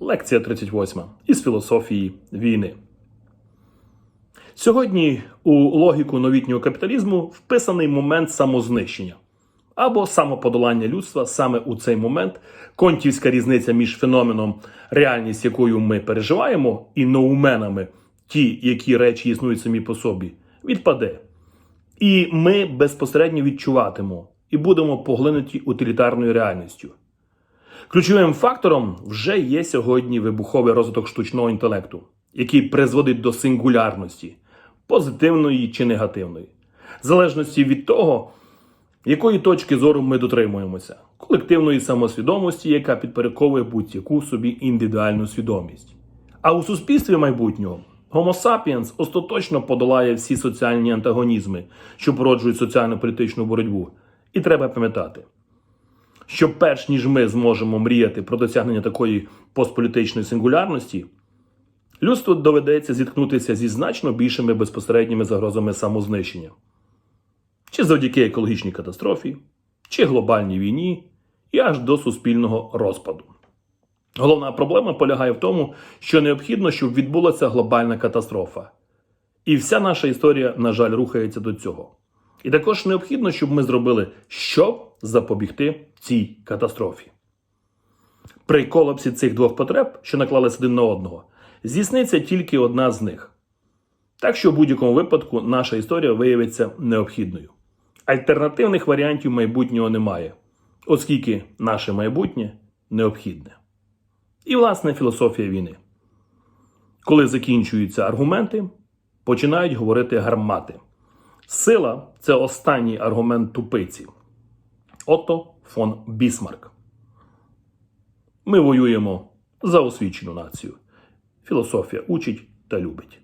Лекція 38 із філософії війни. Сьогодні у логіку новітнього капіталізму вписаний момент самознищення або самоподолання людства саме у цей момент. Контівська різниця між феноменом, реальність якою ми переживаємо, і ноуменами, ті, які речі існують самі по собі, відпаде. І ми безпосередньо відчуватимо і будемо поглинуті утилітарною реальністю. Ключовим фактором вже є сьогодні вибуховий розвиток штучного інтелекту, який призводить до сингулярності, позитивної чи негативної, в залежності від того, якої точки зору ми дотримуємося, колективної самосвідомості, яка підпорядковує будь-яку собі індивідуальну свідомість. А у суспільстві майбутнього Homo sapiens остаточно подолає всі соціальні антагонізми, що породжують соціально-політичну боротьбу. І треба пам'ятати, що перш ніж ми зможемо мріяти про досягнення такої постполітичної сингулярності, людству доведеться зіткнутися зі значно більшими безпосередніми загрозами самознищення, чи завдяки екологічній катастрофі, чи глобальній війні, і аж до суспільного розпаду. Головна проблема полягає в тому, що необхідно, щоб відбулася глобальна катастрофа. І вся наша історія, на жаль, рухається до цього. І також необхідно, щоб ми зробили, щоб запобігти цій катастрофі. При колапсі цих двох потреб, що наклалися один на одного, здійсниться тільки одна з них. Так що в будь-якому випадку наша історія виявиться необхідною. Альтернативних варіантів майбутнього немає, оскільки наше майбутнє необхідне. І власне філософія війни. Коли закінчуються аргументи, починають говорити гармати. Сила це останній аргумент тупиці. Отто фон Бісмарк. Ми воюємо за освічену націю. Філософія учить та любить.